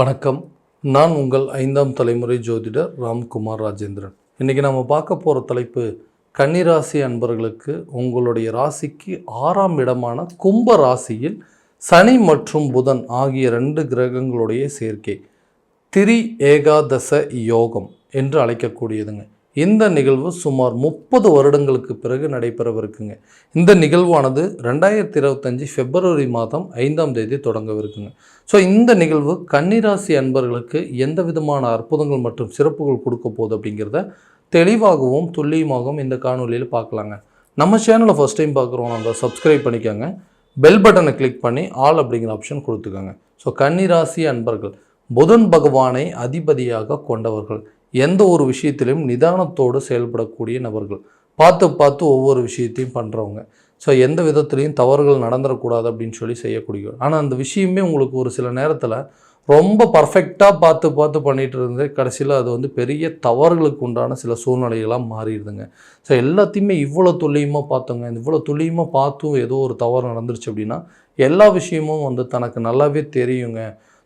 வணக்கம். நான் உங்கள் ஐந்தாம் தலைமுறை ஜோதிடர் ராம்குமார் ராஜேந்திரன். இன்றைக்கி நம்ம பார்க்க போகிற தலைப்பு கன்னிராசி அன்பர்களுக்கு உங்களுடைய ராசிக்கு ஆறாம் இடமான கும்ப ராசியில் சனி மற்றும் புதன் ஆகிய ரெண்டு கிரகங்களுடைய சேர்க்கை திரி ஏகாதச யோகம் என்று அழைக்கக்கூடியதுங்க. இந்த நிகழ்வு சுமார் முப்பது வருடங்களுக்கு பிறகு நடைபெறவிருக்குங்க. இந்த நிகழ்வானது ரெண்டாயிரத்தி இருபத்தஞ்சி பிப்ரவரி மாதம் ஐந்தாம் தேதி தொடங்கவிருக்குங்க. ஸோ இந்த நிகழ்வு கன்னிராசி அன்பர்களுக்கு எந்த விதமான அற்புதங்கள் மற்றும் சிறப்புகள் கொடுக்க போகுது அப்படிங்கிறத தெளிவாகவும் துல்லியமாகவும் இந்த காணொலியில் பார்க்கலாங்க. நம்ம சேனலை ஃபஸ்ட் டைம் பார்க்குறோம் அந்த சப்ஸ்கிரைப் பண்ணிக்கோங்க. பெல் பட்டனை கிளிக் பண்ணி ஆல் அப்படிங்கிற ஆப்ஷன் கொடுத்துக்கோங்க. ஸோ கன்னிராசி அன்பர்கள் புதன் பகவானை அதிபதியாக கொண்டவர்கள். எந்த ஒரு விஷயத்திலையும் நிதானத்தோடு செயல்படக்கூடிய நபர்கள். பார்த்து பார்த்து ஒவ்வொரு விஷயத்தையும் பண்ணுறவங்க ஸோ எந்த விதத்துலேயும் தவறுகள் நடந்துடக்கூடாது அப்படின்னு சொல்லி செய்யக்கூடிய ஆனால் அந்த விஷயமே உங்களுக்கு ஒரு சில நேரத்தில் ரொம்ப பர்ஃபெக்டாக பார்த்து பார்த்து பண்ணிகிட்டு இருந்து கடைசியில் அது வந்து பெரிய தவறுகளுக்கு உண்டான சில சூழ்நிலைகளாக மாறிடுதுங்க. ஸோ எல்லாத்தையுமே இவ்வளோ துல்லியமாக பார்த்தோங்க. இவ்வளோ துல்லியமாக பார்த்தும் ஏதோ ஒரு தவறு நடந்துருச்சு அப்படின்னா எல்லா விஷயமும் வந்து தனக்கு நல்லாவே தெரியுங்க.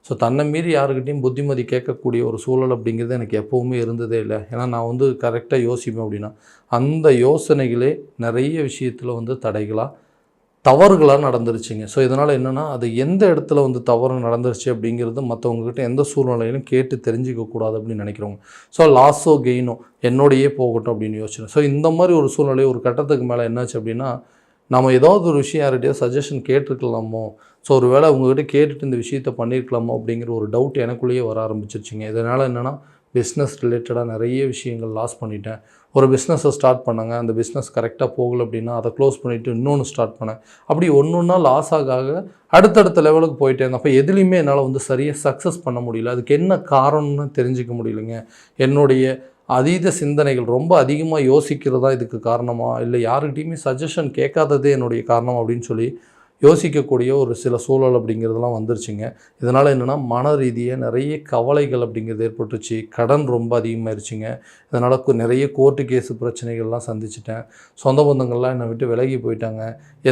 ஸோ தன்னை மீறி யாருக்கிட்டையும் புத்திமதி கேட்கக்கூடிய ஒரு சூழல் அப்படிங்கிறது எனக்கு எப்போவுமே இருந்ததே இல்லை. ஏன்னா நான் வந்து கரெக்டாக யோசிப்பேன் அப்படின்னா அந்த யோசனைகளே நிறைய விஷயத்தில் வந்து தடைகளாக தவறுகளாக நடந்துருச்சுங்க. ஸோ இதனால் என்னென்னா அது எந்த இடத்துல வந்து தவறு நடந்துருச்சு அப்படிங்கிறது மற்றவங்கக்கிட்ட எந்த சூழ்நிலையிலும் கேட்டு தெரிஞ்சிக்கக்கூடாது அப்படின்னு நினைக்கிறவங்க. ஸோ லாஸோ கெயினோ என்னோடையே போகட்டும் அப்படின்னு யோசிச்சேன். ஸோ இந்த மாதிரி ஒரு சூழ்நிலை ஒரு கட்டத்துக்கு மேலே என்னாச்சு அப்படின்னா நம்ம ஏதாவது ஒரு விஷயம் யார்கிட்டயோ சஜஷன் கேட்டிருக்கலாமோ ஸோ ஒரு வேளை உங்ககிட்ட கேட்டுட்டு இந்த விஷயத்த பண்ணியிருக்கலாமோ அப்படிங்கிற ஒரு டவுட் எனக்குள்ளேயே வர ஆரம்பிச்சிருச்சுங்க. இதனால் என்னென்னா பிஸ்னஸ் ரிலேட்டடாக நிறைய விஷயங்கள் லாஸ் பண்ணிட்டேன். ஒரு பிஸ்னஸை ஸ்டார்ட் பண்ணாங்க. அந்த பிஸ்னஸ் கரெக்டாக போகலை அப்படின்னா அதை க்ளோஸ் பண்ணிவிட்டு இன்னொன்று ஸ்டார்ட் பண்ணேன். அப்படி ஒன்று ஒன்றா லாஸ் ஆக ஆக அடுத்தடுத்த லெவலுக்கு போயிட்டே இருந்தேன். அப்போ எதுலேயுமே என்னால் வந்து சரியாக சக்ஸஸ் பண்ண முடியல. அதுக்கு என்ன காரணம்னு தெரிஞ்சுக்க முடியலைங்க. என்னுடைய அதீத சிந்தனைகள் ரொம்ப அதிகமாக யோசிக்கிறதா இதுக்கு காரணமா? இல்லை யாருக்கிட்டையுமே சஜஷன் கேட்காததே என்னுடைய காரணம்? அப்படின்னு சொல்லி யோசிக்கக்கூடிய ஒரு சில சூழல் அப்படிங்கிறதுலாம் வந்துருச்சுங்க. இதனால் என்னென்னா மன ரீதியாக நிறைய கவலைகள் அப்படிங்கிறது ஏற்பட்டுச்சு கடன் ரொம்ப அதிகமாகிருச்சுங்க இதனால் நிறைய கோர்ட்டு கேஸு பிரச்சனைகள்லாம் சந்திச்சிட்டேன். சொந்த பந்தங்கள்லாம் என்னை விட்டு விலகி போயிட்டாங்க.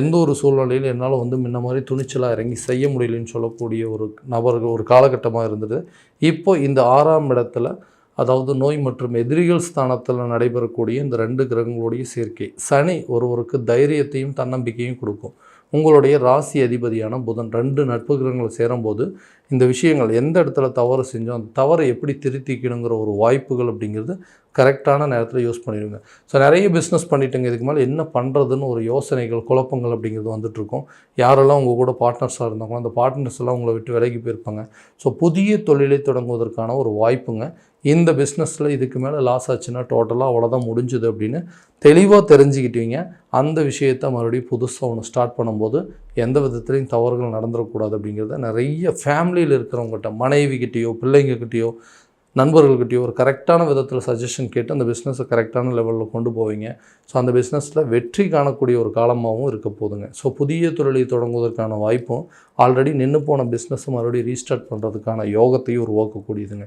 எந்த ஒரு சூழ்நிலையில் என்னால் வந்து முன்ன மாதிரி துணிச்சலாக இறங்கி செய்ய முடியலன்னு சொல்லக்கூடிய ஒரு நபர்கள் ஒரு காலகட்டமாக இருந்தது. இப்போ இந்த ஆறாம் இடத்துல அதாவது நோய் மற்றும் எதிரிகள் ஸ்தானத்தில் நடைபெறக்கூடிய இந்த ரெண்டு கிரகங்களுடைய சேர்க்கை சனி ஒருவருக்கு தைரியத்தையும் தன்னம்பிக்கையும் கொடுக்கும். உங்களுடைய ராசி அதிபதியான புதன் ரெண்டு நட்பு கிரகங்கள் சேரும்போது இந்த விஷயங்கள் எந்த இடத்துல தவறு செஞ்சோம் அந்த தவறை எப்படி திருத்திக்கணுங்கிற ஒரு வாய்ப்புகள் அப்படிங்கிறது கரெக்டான நேரத்தில் யூஸ் பண்ணிடுங்க. ஸோ நிறைய பிஸ்னஸ் பண்ணிட்டுங்க. இதுக்கு மேலே என்ன பண்ணுறதுன்னு ஒரு யோசனைகள் குழப்பங்கள் அப்படிங்கிறது வந்துட்டுருக்கும். யாரெல்லாம் உங்கள் கூட பார்ட்னர்ஸாக இருந்தாங்களோ அந்த பார்ட்னர்ஸ் எல்லாம் உங்களை விட்டு விலகி போயிருப்பாங்க. ஸோ புதிய தொழிலை தொடங்குவதற்கான ஒரு வாய்ப்புங்க. இந்த பிஸ்னஸில் இதுக்கு மேலே லாஸ் ஆச்சுன்னா டோட்டலாக அவ்வளோதான் முடிஞ்சுது அப்படின்னு தெளிவாக தெரிஞ்சுக்கிட்டீங்க. அந்த விஷயத்தை மறுபடியும் புதுசாக ஒன்று ஸ்டார்ட் பண்ணும்போது எந்த விதத்துலையும் தவறுகள் நடந்துடக்கூடாது அப்படிங்கிறத நிறைய ஃபேமிலியில் இருக்கிறவங்ககிட்ட மனைவிக்கிட்டேயோ பிள்ளைங்கக்கிட்டேயோ நண்பர்கள்கிட்டயோ ஒரு கரெக்டான விதத்தில் சஜஷன் கேட்டு அந்த பிஸ்னஸை கரெக்டான லெவலில் கொண்டு போவீங்க. ஸோ அந்த பிஸ்னஸில் வெற்றி காணக்கூடிய ஒரு காலமாகவும் இருக்க போதுங்க. ஸோ புதிய தொழிலை தொடங்குவதற்கான வாய்ப்பும் ஆல்ரெடி நின்று போன பிஸ்னஸை மறுபடியும் ரீஸ்டார்ட் பண்ணுறதுக்கான யோகத்தையும் உருவாக்கக்கூடியதுங்க.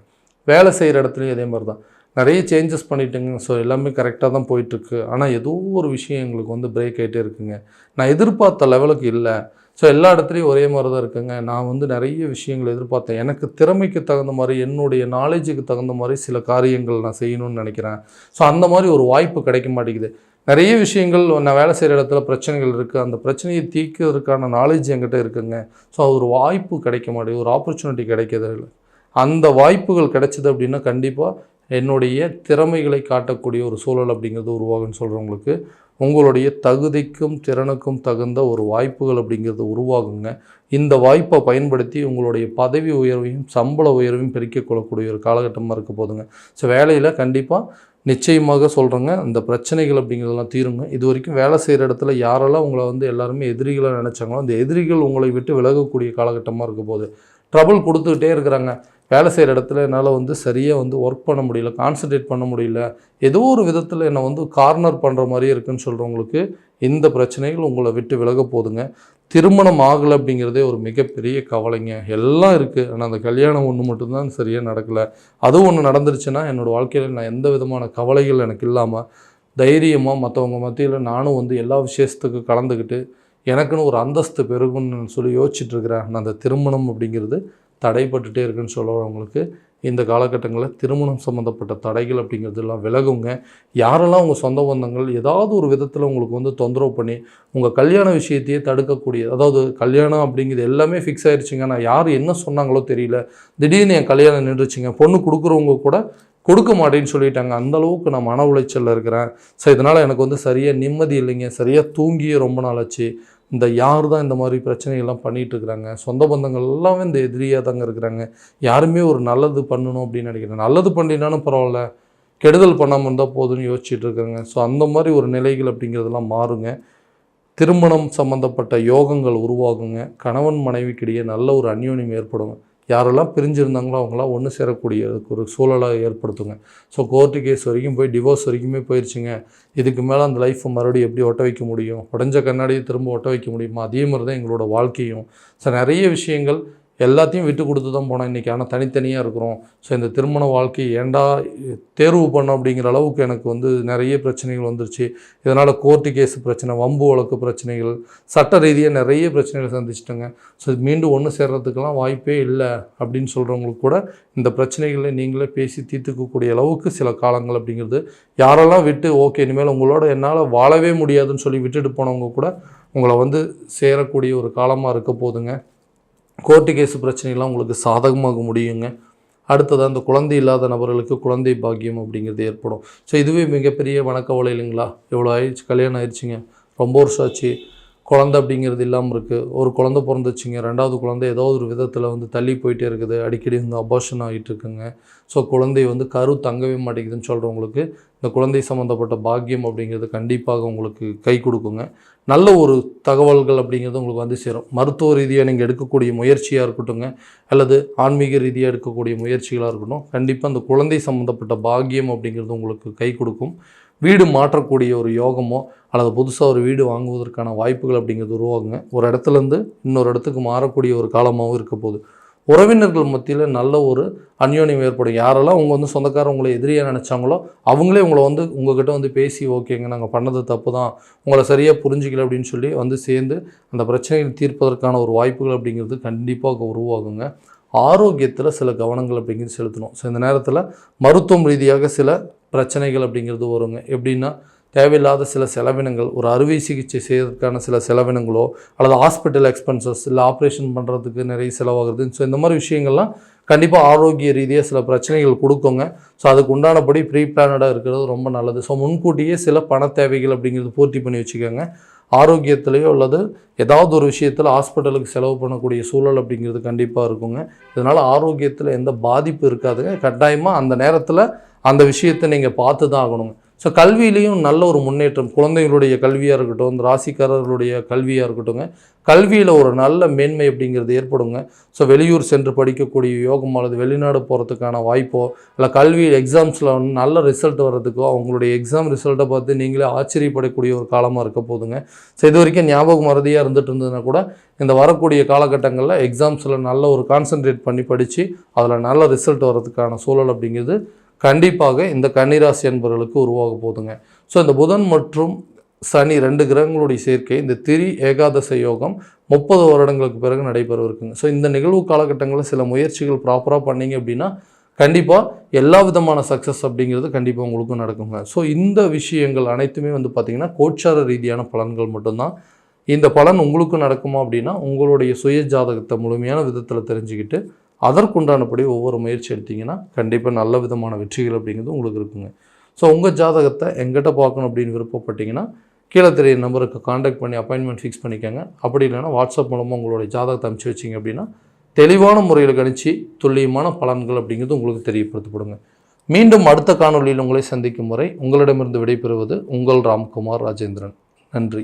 வேலை செய்கிற இடத்துலையும் அதே மாதிரி தான் நிறைய சேஞ்சஸ் பண்ணிட்டேங்க. ஸோ எல்லாமே கரெக்டாக தான் போயிட்டுருக்கு. ஆனால் ஏதோ ஒரு விஷயம் எங்களுக்கு வந்து பிரேக் ஆகிட்டே இருக்குங்க. நான் எதிர்பார்த்த லெவலுக்கு இல்லை. ஸோ எல்லா இடத்துலையும் ஒரே மாதிரி தான் இருக்குங்க. நான் வந்து நிறைய விஷயங்கள் எதிர்பார்த்தேன். எனக்கு திறமைக்கு தகுந்த மாதிரி என்னுடைய நாலேஜுக்கு தகுந்த மாதிரி சில காரியங்கள் நான் செய்யணும்னு நினைக்கிறேன். ஸோ அந்த மாதிரி ஒரு வாய்ப்பு கிடைக்க மாட்டேங்குது. நிறைய விஷயங்கள் நான் வேலை செய்கிற இடத்துல பிரச்சனைகள் இருக்குது அந்த பிரச்சனையை தீர்க்கிறதுக்கான நாலேஜ் என்கிட்ட இருக்குங்க. ஸோ ஒரு வாய்ப்பு கிடைக்க மாட்டேங்குது. ஒரு ஆப்பர்ச்சுனிட்டி கிடைக்கிறது அந்த வாய்ப்புகள் கிடைச்சிது அப்படின்னா கண்டிப்பாக என்னுடைய திறமைகளை காட்டக்கூடிய ஒரு சூழல் அப்படிங்கிறது உருவாகும்னு சொல்கிறவங்களுக்கு உங்களுடைய தகுதிக்கும் திறனுக்கும் தகுந்த ஒரு வாய்ப்புகள் அப்படிங்கிறது உருவாகுங்க. இந்த வாய்ப்பை பயன்படுத்தி உங்களுடைய பதவி உயர்வையும் சம்பள உயர்வையும் பெருக்கிக் கொள்ளக்கூடிய ஒரு காலகட்டமாக இருக்க போதுங்க. ஸோ வேலையில் கண்டிப்பாக நிச்சயமாக சொல்கிறேங்க அந்த பிரச்சனைகள் அப்படிங்கிறதெல்லாம் தீருங்க. இது வரைக்கும் வேலை செய்கிற இடத்துல யாரெல்லாம் உங்களை வந்து எல்லாருமே எதிரிகளாக நினச்சாங்களோ அந்த எதிரிகள் உங்களை விட்டு விலகக்கூடிய காலகட்டமாக இருக்க போகுது. ட்ரபுள் கொடுத்துக்கிட்டே இருக்கிறாங்க. வேலை செய்கிற இடத்துல என்னால் வந்து சரியாக வந்து ஒர்க் பண்ண முடியல கான்சன்ட்ரேட் பண்ண முடியல ஏதோ ஒரு விதத்தில் என்னை வந்து கார்னர் பண்ணுற மாதிரியே இருக்குன்னு சொல்கிறவங்களுக்கு இந்த பிரச்சனைகள் உங்களை விட்டு விலக போதுங்க. திருமணம் ஆகலை அப்படிங்கிறதே ஒரு மிகப்பெரிய கவலைங்க. எல்லாம் இருக்குது ஆனால் அந்த கல்யாணம் ஒன்று மட்டும்தான் சரியாக நடக்கலை. அதுவும் ஒன்று நடந்துருச்சுன்னா என்னோடய வாழ்க்கையில் நான் எந்த விதமான கவலைகள் எனக்கு இல்லாமல் தைரியமாக மற்றவங்க மத்தியில் நானும் வந்து எல்லா விஷயத்துக்கு கலந்துக்கிட்டு எனக்குன்னு ஒரு அந்தஸ்து பெருகும்னு சொல்லி யோசிச்சுட்ருக்கிறேன் அந்த திருமணம் அப்படிங்கிறது தடைப்பட்டுட்டே இருக்குன்னு சொல்கிறவங்களுக்கு இந்த காலகட்டங்களில் திருமணம் சம்மந்தப்பட்ட தடைகள் அப்படிங்கிறதுலாம் விலகுங்க. யாரெல்லாம் உங்கள் சொந்த பந்தங்கள் ஏதாவது ஒரு விதத்தில் உங்களுக்கு வந்து தொந்தரவு பண்ணி உங்கள் கல்யாண விஷயத்தையே தடுக்கக்கூடிய அதாவது கல்யாணம் அப்படிங்கிறது எல்லாமே ஃபிக்ஸ் ஆயிடுச்சுங்க நான் யார் என்ன சொன்னாங்களோ தெரியல. திடீர்னு என் கல்யாணம் நின்றுச்சுங்க. பொண்ணு கொடுக்குறவங்க கூட கொடுக்க மாட்டேன்னு சொல்லிட்டாங்க. அந்தளவுக்கு நான் மன உளைச்சலில் இருக்கிறேன். ஸோ இதனால் எனக்கு வந்து சரியாக நிம்மதி இல்லைங்க. சரியாக தூங்கியே ரொம்ப நாளாச்சு இந்த யார் தான் இந்த மாதிரி பிரச்சனைகள்லாம் பண்ணிகிட்ருக்குறாங்க? சொந்த பந்தங்கள் எல்லாமே இந்த எதிரியாக தாங்க இருக்கிறாங்க. யாருமே ஒரு நல்லது பண்ணணும் அப்படின்னு நினைக்கிறேன். நல்லது பண்ணினாலும் பரவாயில்ல. கெடுதல் பண்ணாமல் இருந்தால் போதும்னு யோசிச்சுட்டு இருக்காங்க ஸோ அந்த மாதிரி ஒரு நிலைகள் அப்படிங்கிறதெல்லாம் மாறுங்க. திருமணம் சம்மந்தப்பட்ட யோகங்கள் உருவாகுங்க. கணவன் மனைவிக்கிடையே நல்ல ஒரு அந்யோன்யம் ஏற்படுங்க யாரெல்லாம் பிரிஞ்சிருந்தாங்களோ அவங்களாம் ஒன்று சேரக்கூடிய ஒரு சூழலாக ஏற்படுத்துங்க. ஸோ கோர்ட்டு கேஸ் வரைக்கும் போய் டிவோர்ஸ் வரைக்குமே போயிடுச்சுங்க இதுக்கு மேலே அந்த லைஃப்பை மறுபடியும் எப்படி ஒட்ட வைக்க முடியும்? உடஞ்ச கண்ணாடியை திரும்ப ஒட்ட வைக்க முடியுமா? அதே மாதிரி தான் எங்களோட வாழ்க்கையும். ஸோ நிறைய விஷயங்கள் எல்லாத்தையும் விட்டு கொடுத்து தான் போனோம் இன்றைக்கி ஆனால் தனித்தனியாக இருக்கிறோம். ஸோ இந்த திருமண வாழ்க்கை ஏண்டா தேர்வு பண்ணோம் அப்படிங்கிற அளவுக்கு எனக்கு வந்து நிறைய பிரச்சனைகள் வந்துருச்சு. இதனால் கோர்ட்டு கேஸ் பிரச்சனை வம்பு வழக்கு பிரச்சனைகள் சட்ட ரீதியாக நிறைய பிரச்சனைகள் சந்திச்சிட்டேங்க. ஸோ மீண்டும் ஒன்று சேர்கிறதுக்கெல்லாம் வாய்ப்பே இல்லை அப்படின்னு சொல்கிறவங்களுக்கு கூட இந்த பிரச்சனைகளை நீங்களே பேசி தீர்த்துக்கக்கூடிய அளவுக்கு சில காலங்கள் அப்படிங்கிறது. யாரெல்லாம் விட்டு ஓகே இனிமேல் உங்களோட என்னால் வாழவே முடியாதுன்னு சொல்லி விட்டுட்டு போனவங்க கூட உங்களை வந்து சேரக்கூடிய ஒரு காலமாக இருக்க போதுங்க கோர்ட்டு கேஸ் பிரச்சனைலாம் உங்களுக்கு சாதகமாக முடியுங்க. அடுத்தது அந்த குழந்தை இல்லாத நபர்களுக்கு குழந்தை பாக்கியம் அப்படிங்கிறது ஏற்படும். ஸோ இதுவே மிகப்பெரிய வணக்கவலை இல்லைங்களா எவ்வளோ ஆயிடுச்சு? கல்யாணம் ஆயிடுச்சுங்க. ரொம்ப வருஷம் ஆச்சு. குழந்தை அப்படிங்கிறது இல்லாமல் இருக்குது ஒரு குழந்தை பிறந்துச்சுங்க ரெண்டாவது குழந்தை ஏதோ ஒரு விதத்தில் வந்து தள்ளி போயிட்டே இருக்குது. அடிக்கடி வந்து அபார்ஷன் ஆகிட்டு இருக்குங்க. ஸோ குழந்தை வந்து கரு தங்கவே மாட்டேங்குதுன்னு சொல்கிறவங்களுக்கு இந்த குழந்தை சம்மந்தப்பட்ட பாக்கியம் அப்படிங்கிறது கண்டிப்பாக உங்களுக்கு கை கொடுக்குங்க. நல்ல ஒரு தகவல்கள் அப்படிங்கிறது உங்களுக்கு வந்து சேரும். மருத்துவ ரீதியாக நீங்கள் எடுக்கக்கூடிய முயற்சியாக இருக்கட்டுங்க அல்லது ஆன்மீக ரீதியாக எடுக்கக்கூடிய முயற்சிகளாக இருக்கட்டும் கண்டிப்பாக அந்த குழந்தை சம்மந்தப்பட்ட பாக்கியம் அப்படிங்கிறது உங்களுக்கு கை கொடுக்கும். வீடு மாற்றக்கூடிய ஒரு யோகமோ அல்லது புதுசாக ஒரு வீடு வாங்குவதற்கான வாய்ப்புகள் அப்படிங்கிறது உருவாகுங்க. ஒரு இடத்துலேருந்து இன்னொரு இடத்துக்கு மாறக்கூடிய ஒரு காலமாகவும் இருக்க போகுது. உறவினர்கள் மத்தியில் நல்ல ஒரு அந்யோன்யம் ஏற்படும். யாரெல்லாம் உங்கள் வந்து சொந்தக்காரர் உங்களை எதிரியாக நினச்சாங்களோ அவங்களே உங்களை வந்து உங்ககிட்ட வந்து பேசி ஓகேங்க நாங்கள் பண்ணது தப்பு தான். உங்களை சரியாக புரிஞ்சிக்கல அப்படின்னு சொல்லி வந்து சேர்ந்து அந்த பிரச்சனைகள் தீர்ப்பதற்கான ஒரு வாய்ப்புகள் அப்படிங்கிறது கண்டிப்பாக உருவாகுங்க. ஆரோக்கியத்தில் சில கவனங்கள் அப்படிங்கிறது செலுத்தணும். ஸோ இந்த நேரத்தில் மருத்துவம் ரீதியாக சில பிரச்சனைகள் அப்படிங்கிறது வருங்க. எப்படின்னா தேவையில்லாத சில செலவினங்கள் ஒரு அறுவை சிகிச்சை செய்வதற்கான சில செலவினங்களோ அல்லது ஹாஸ்பிட்டல் எக்ஸ்பென்சஸ் இல்லை ஆப்ரேஷன் பண்ணுறதுக்கு நிறைய செலவாகுது ஸோ இந்த மாதிரி விஷயங்கள்லாம் கண்டிப்பாக ஆரோக்கிய ரீதியாக சில பிரச்சனைகள் கொடுக்குங்க. ஸோ அதுக்கு உண்டானபடி ப்ரீ பிளானடாக இருக்கிறது ரொம்ப நல்லது. ஸோ முன்கூட்டியே சில பண தேவைகள் அப்படிங்கிறது பூர்த்தி பண்ணி வச்சுக்கோங்க. ஆரோக்கியத்திலேயோ அல்லது ஏதாவது ஒரு விஷயத்தில் ஹாஸ்பிட்டலுக்கு செலவு பண்ணக்கூடிய சூழல் அப்படிங்கிறது கண்டிப்பாக இருக்குங்க. இதனால் ஆரோக்கியத்தில் எந்த பாதிப்பு இருக்காதுங்க. கட்டாயமாக அந்த நேரத்தில் அந்த விஷயத்தை நீங்கள் பார்த்து தான் ஆகணுங்க. ஸோ கல்வியிலையும் நல்ல ஒரு முன்னேற்றம் குழந்தைகளுடைய கல்வியாக இருக்கட்டும் இந்த ராசிக்காரர்களுடைய கல்வியாக இருக்கட்டும்ங்க. கல்வியில் ஒரு நல்ல மேன்மை அப்படிங்கிறது ஏற்படுங்க. ஸோ வெளியூர் சென்று படிக்கக்கூடிய யோகம் அல்லது வெளிநாடு போகிறதுக்கான வாய்ப்போ இல்லை கல்வி எக்ஸாம்ஸில் வந்து நல்ல ரிசல்ட் வர்றதுக்கோ அவங்களுடைய எக்ஸாம் ரிசல்ட்டை பார்த்து நீங்களே ஆச்சரியப்படக்கூடிய ஒரு காலமாக இருக்க போதுங்க. ஸோ இது வரைக்கும் ஞாபகம் மறதியாக இருந்துட்டு இருந்ததுன்னா கூட இந்த வரக்கூடிய காலகட்டங்களில் எக்ஸாம்ஸில் நல்ல ஒரு கான்சென்ட்ரேட் பண்ணி படித்து அதில் நல்ல ரிசல்ட் வர்றதுக்கான சூழல் அப்படிங்கிறது கண்டிப்பாக இந்த கன்னிராசி என்பவர்களுக்கு உருவாக போதுங்க. ஸோ இந்த புதன் மற்றும் சனி ரெண்டு கிரகங்களுடைய சேர்க்கை இந்த திரி ஏகாதச யோகம் முப்பது வருடங்களுக்கு பிறகு நடைபெற இருக்குங்க ஸோ இந்த நிகழ்வு காலகட்டங்களில் சில முயற்சிகள் ப்ராப்பராக பண்ணீங்க அப்படின்னா கண்டிப்பாக எல்லா விதமான சக்ஸஸ் அப்படிங்கிறது கண்டிப்பாக உங்களுக்கும் நடக்குங்க. ஸோ இந்த விஷயங்கள் அனைத்துமே வந்து பார்த்திங்கன்னா கோச்சார ரீதியான பலன்கள் மட்டும்தான். இந்த பலன் உங்களுக்கும் நடக்குமா அப்படின்னா உங்களுடைய சுய ஜாதகத்தை முழுமையான விதத்தில் தெரிஞ்சுக்கிட்டு அதற்குண்டானபடி ஒவ்வொரு முயற்சி எடுத்தீங்கன்னா கண்டிப்பாக நல்ல விதமான வெற்றிகள் அப்படிங்கிறது உங்களுக்கு இருக்குங்க. ஸோ உங்கள் ஜாதகத்தை எங்கிட்ட பார்க்கணும் அப்படின்னு விருப்பப்பட்டீங்கன்னா கீழே தெரிய நம்பருக்கு காண்டாக்ட் பண்ணி அப்பாயின்மெண்ட் ஃபிக்ஸ் பண்ணிக்கோங்க. அப்படி இல்லைன்னா வாட்ஸ்அப் மூலமாக உங்களுடைய ஜாதகத்தை அனுப்பிச்சி வச்சிங்க அப்படின்னா தெளிவான முறையில் கணிச்சு துல்லியமான பலன்கள் அப்படிங்கிறது உங்களுக்கு தெரியப்படுத்தப்படுங்க. மீண்டும் அடுத்த காணொலியில் உங்களை சந்திக்கும் முறை உங்களிடமிருந்து விடைபெறுவது உங்கள் ராம்குமார் ராஜேந்திரன். நன்றி.